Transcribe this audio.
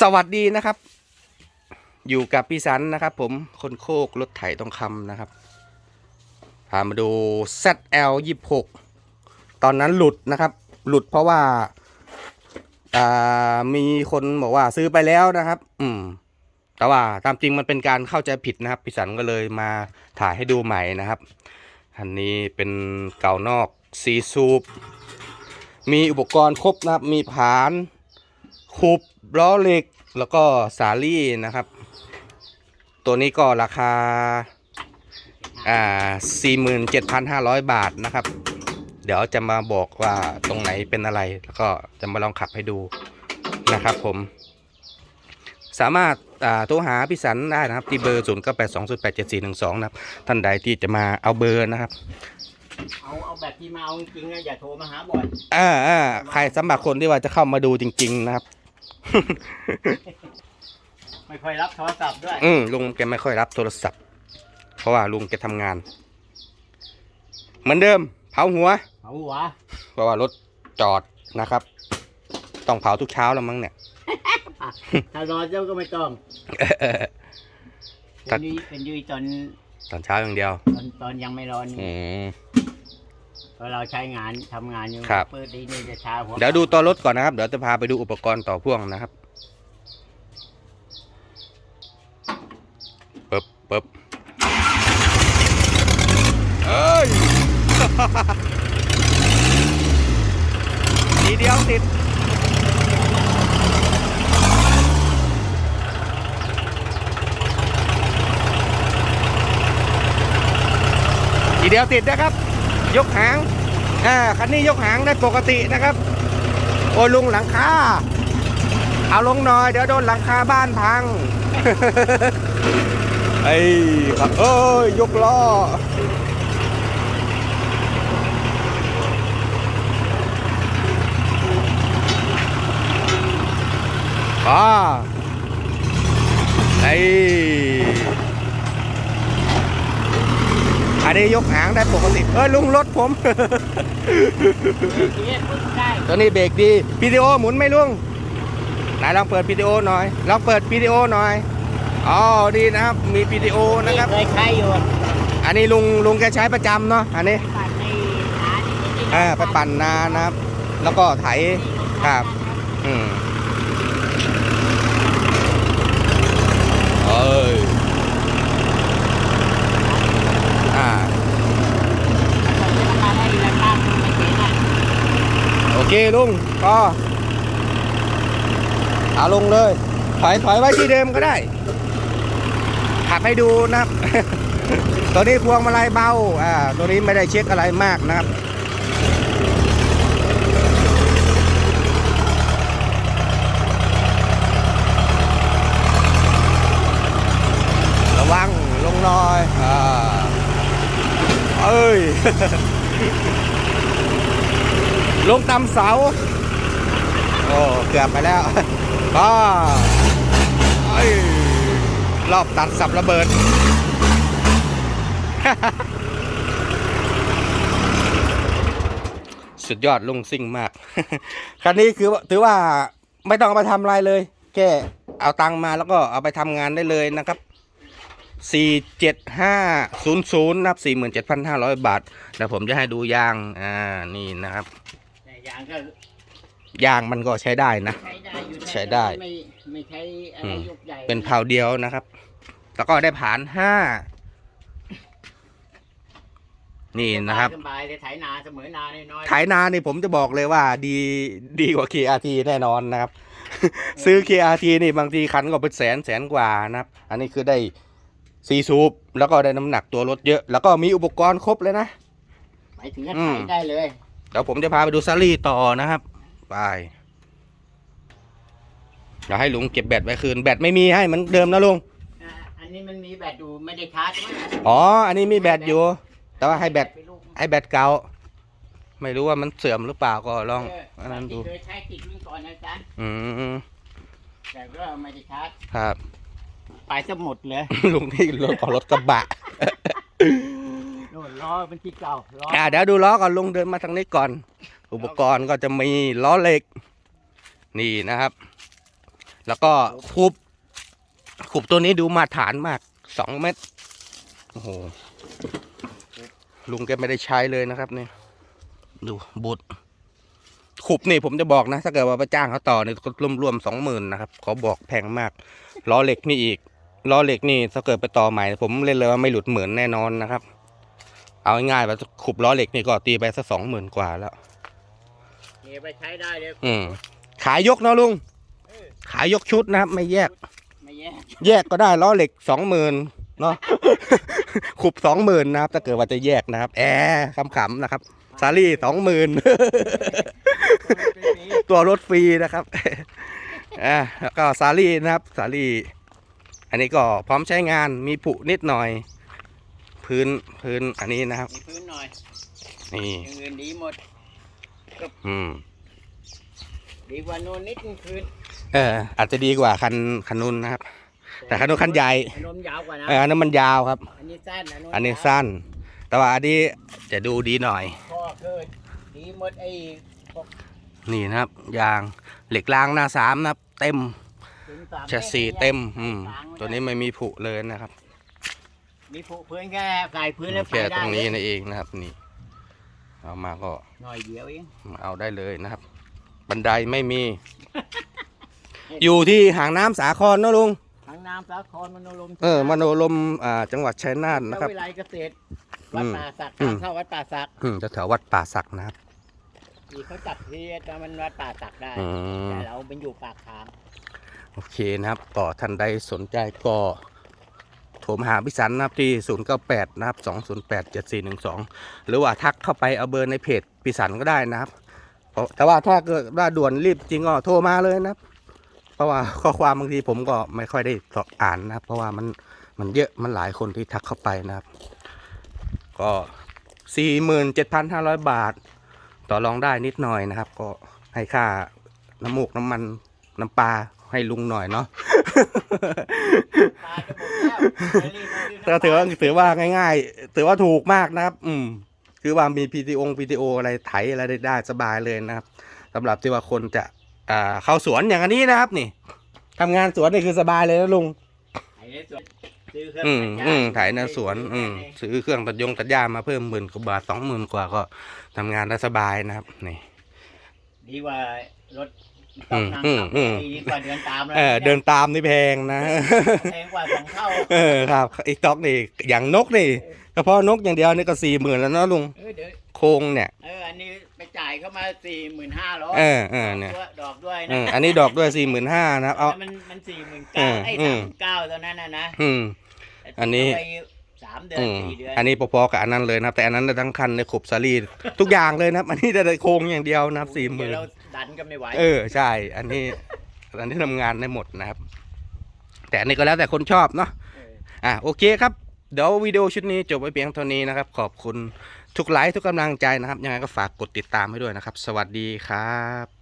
สวัสดีนะครับ อยู่กับพี่สันนะครับ ผมคนโคกรถไถทองคำนะครับ พามาดู ZL 26 ตอนนั้นหลุดนะครับ หลุดเพราะว่าอ่ามีคนบอกว่าซื้อไปแล้วนะครับ อืม แต่ว่าตามจริงมันเป็นการเข้าใจผิดนะครับพี่สันก็เลยมาถ่ายให้ดูใหม่นะครับ อันนี้เป็นเก่านอกซีซูปมีอุปกรณ์ครบนะครับ มีผาน คูบล้อเหล็กแล้วก็สาลี่นะครับ ตัวนี้ก็ราคาอ่า47,500 บาทนะครับ เดี๋ยวจะมาบอกว่าตรงไหนเป็นอะไร แล้วก็จะมาลองขับให้ดูนะครับผม สามารถอ่าโทรหาพี่สันได้นะครับ ที่เบอร์ 0 9 8 2 0 8 7 4 1 2 นะครับ ท่านใดที่จะมาเอาเบอร์นะครับ เอาเอาแบบที่มาเอาจริงๆนะอย่าโทรมาหาบ่อย อ่าอ่าใครสำหรับคนที่ว่าจะเข้ามาดูจริง ๆ นะครับ ไม่ค่อยรับโทรศัพท์ด้วย อืมลุงแกไม่ค่อยรับโทรศัพท์ เพราะว่าลุงแกทำงาน เหมือนเดิม เผาหัว เอาหัวเพราะว่ารถจอดนะครับ ต้องเผาทุกเช้าแล้วมั้งเนี่ย ถ้ารอเจ้าก็ไม่ต้องตัเป็ดนยุยเป็นยุยตอนตอนเช้าอย่างเดียว ตอนตอนยังไม่ร้อนอืม พอเราใช้งานทำงานอยู่ครับ เปิดดีนี่จะช้าหัวเดี๋ยวดูตัวรถก่อนนะครับ เดี๋ยวจะพาไปดูอุปกรณ์ต่อพ่วงนะครับปึ๊บปึ๊บเอ้ย ทีเดียวติด ทีเดียวติดนะครับ ยกหางอ่าคันนี้ยกหางได้ปกตินะครับ โอลุงหลังคาเอาลงหน่อย เดี๋ยวโดนหลังคาบ้านพังไอ้ครับเอ้ยยกล้ออ่าไอ้ อันนี้ยกหางได้ปกติเอ้ยลุงรถผมเจี๊ยบปึ๊บได้ตัวนี้เบรกดีวิดีโอหมุนไหม่ลุงไหนลองเปิดวิดีโอหน่อยลองเปิดวิดีโอหน่อยอ๋อดีนะครับ มีวิดีโอนะครับเคยใช้อยู่อันนี้ลุงลุงแกใช้ประจำเนาะอันนี้ปั่นในหาที่จริงๆอ่าไปปั่นนานะครับ แล้วก็ไถครับ อืมเอ้ยอ่า ราคาได้ราคาไม่เจ๋งอะ โอ เคลุงก็เอาลงเลยถอยถอยไว้ที่เดิมก็ได้ขับให้ดูนะครับ ตัวนี้พวงมาลัยเบา อ่า ตัวนี้ไม่ได้เช็คอะไรมากนะครับ ระวังลงน่อย อ่า เอ้ย ลงตำเสา โอ้ เกือบไปแล้วก็เอ้รอบตัดสับระเบิด สุดยอดลุงซิ่งมาก คันนี้คือถือว่าไม่ต้องเอาไปทำอะไรเลย แค่เอาตังมาแล้วก็เอาไปทำงานได้เลยนะครับ47500นะครับ47,500บาทเดี๋ยวผมจะให้ดูยาง อ่า นี่นะครับ ย่างก็ยางมันก็ใช้ได้นะ ใช้ได้อยู่ใช้ได้ไม่ไม่ใช้อะไรอืมยกใหญ่เป็นเผาเดียวนะครับ แล้วก็ได้ผานห้า นี่นะครับ สบายเลยไถนาเสมอนาน้อยๆไถนานี่ผมจะบอกเลยว่าดีดีกว่า KRT แน่นอนนะครับ ซื้อ KRT นี่บางทีคันก็เป็นแสนแสนกว่านะครับ อันนี้คือได้ซีซูปแล้วก็ได้น้ำหนักตัวรถเยอะ แล้วก็มีอุปกรณ์ครบเลยนะ หมายถึงว่าอืไถมได้เลย เดี๋ยวผมจะพาไปดูซารี่ต่อนะครับไปเดี๋ยวให้ลุงเก็บแบตไว้คืนแบตไม่มีให้เหมือนเดิมนะลุงอ่าอันนี้มันมีแบตอยู่ไม่ได้ชาร์จใช่ไหมอ๋อ อันนี้มีแบตอยู่ แต่ว่าให้แบตไปลูกให้แบตเก่าไม่รู้ว่ามันเสื่อมหรือเปล่าก็ลองเอันนั้นดู ที่เคยใช้ติดรุ่นก่อนนะจ๊ะอืมแต่ก็ไม่ได้ชาร์จครับ ไปซะหมดเลย ลุงนี่รถของรถกระบะโน่นล้อเป็นที่เก่าล้ออ่าเดี๋ยวดูล้อก่อนลุงเดินมาทางนี้ก่อน อุปกรณ์ก็จะมีล้อเหล็ก นี่นะครับ แล้วก็คูบคูบตัวนี้ดูมาตรฐานมากสองเม็ดโอ้โหลุงแกไม่ได้ใช้เลยนะครับเนี่ยดูบุตรขุบนี่ผมจะบอกนะ ถ้าเกิดว่าไปจ้างเขาต่อเนี่ยก็รวมๆสองหมื่นนะครับขอบอกแพงมากล้อเหล็กนี่อีกล้อเหล็กนี่ถ้าเกิดไปต่อใหม่ ผมเล่นเลยว่าไม่หลุดเหมือนแน่นอนนะครับ เอาง่ายๆว่าขุบล้อเหล็กนี่ก็ตีไปสักสองหมื่นกว่าแล้วนี่ไปใช้ได้เลยอืมขายยกเนาะลุง ขายยกชุดนะครับ ไม่แยก ไม่แย่แยกก็ได้ล้อเหล็กสองหมื่นเนาะ ขุบสองหมื่นนะครับถ้าเกิดว่าจะแยกนะครับ แอร์ขำๆนะครับซารี่สองหมื่น ตัวรถฟรีนะครับ อ่าแล้วก็ซารี่นะครับซารี่ อันนี้ก็พร้อมใช้งานมีผุนิดหน่อย พื้นพื้นอันนี้นะครับ มีพื้นหน่อยนี่อย่างอื่นดีหมดอืมดีกว่าโน่นนิดนึงคืนเอออาจจะดีกว่าคันคันนู้นนะครับ แต่คันนู้นคันใหญ่ไอ้นมยาวกว่านะเอออันนั้นมันยาวครับ อันนี้สั้นนะอันนี้สั้น แต่ว่าอันนี้จะดูดีหน่อยข้อเกิดดีหมดไอ้พวกนี่นะครับยางเหล็กรางหน้าสามนะครับ เต็มถึงสามแชสซีเต็ม อืม ตัวนี้ไม่มีผุเลยนะครับ มีผูพื้นแค่ใส่พื้นแล้วไปแค่ได้ตรงนี้นี่เองนะครับ นี่ เอามาก็หน่อยเดียวเองเอาได้เลยนะครับ บันไดไม่มี อยู่ที่หางน้ำสาครนะลุงทั้งน้ำสาครมโนลมเออมโนลมอ่าจังหวัดชัยนาทแล้นะวครับ วิไลเกษตรวัดป่าสักอืม เข้าวัดป่าสักอืมแถวๆวัดป่าสักนะครับ ที่เขาจัดที่แต่มันวัดป่าสักได้อืม แต่เราเป็นอยู่ปากทาง โอเคนะครับก็ท่านใดสนใจก็ โทรมาหาพิสันนะครับที่ 098 นะครับ 208 7412 หรือว่าทักเข้าไปเอาเบอร์ในเพจพิสันก็ได้นะครับเพราะแต่ว่าถ้าเกิดว่าด่วนรีบจริงก็โทรมาเลยนะครับ เพราะว่าข้อความบางทีผมก็ไม่ค่อยได้สอบอ่านนะครับ เพราะว่ามันมันเยอะมันหลายคนที่ทักเข้าไปนะครับ ก็ 47,500 บาท ต่อรองได้นิดหน่อยนะครับ ก็ให้ค่าน้ำมูกน้ำมันน้ำปลา ให้ลุงหน่อยเนาะปลาจะหมดแล้วก็ถือว่าถือว่าง่าย ๆ ถือว่าถูกมากนะครับ อืม คือว่ามีพีทีองพีทีโออะไรไถอะไรได้ได้สบายเลยนะครับสำหรับที่ว่าคนจะอ่าเข้าสวนอย่างอันนี้นะครับ นี่ทำงานสวนนี่คือสบายเลยนะลุงไอ้เนี่ยซื้อเครื่องอืมตัดหญ้าอืมไถในสวน อืมซื้อเครื่องตัดยงตัดหญ้ามาเพิ่มหมื่นกว่าบาทสองหมื่นกว่าก็ทำงานได้สบายนะครับ นี่ ดีกว่ารถ ต้องนั่งอืมขับอืมดีกว่าเดินตามแล้วเออเดินตามนี่แพงนะแพงกว่าสองเท่าเออครับอีกต็อกนี่อย่างนกนี่เฉพาะนกอย่างเดียวนี่ก็สี่หมื่นแล้วเนาะลุงเออเดี๋ยวโครงเนี่ยเอออันนี้ไปจ่ายเข้ามาสี่หมื่นห้าร้อยเออเออเนี่ยดอกด้วยอืนะมอันนี้ดอกด้วยสี่หมื่นห้านะครับเอามันมันสี่หมื่นเอเก้าอไอ้อืสามมเก้าตอนนั้นนะนะอืมแต่อันนี้ไปสามเดือนอืมสี่เดือนอันนี้พอๆกับอันนั้นเลยนะครับ แต่อันนั้นน่ะทั้งคันในขบสาลีทุกอย่างเลยนะครับ อันนี้แต่โครงอย่างเดียวนะครับสี่หมื่น เดี๋ยวเราดันก็ไม่ไหวเออใช่ อันนี้ อันนี้ทำงานได้หมดนะครับ แต่อันนี้ก็แล้วแต่คนชอบเนาะ เออ อะโอเคครับ เดี๋ยววิดีโอชุดนี้จบไว้เพียงเท่านี้นะครับ ขอบคุณทุกไลค์ทุกกำลังใจนะครับ ยังไงก็ฝากกดติดตามให้ด้วยนะครับ สวัสดีครับ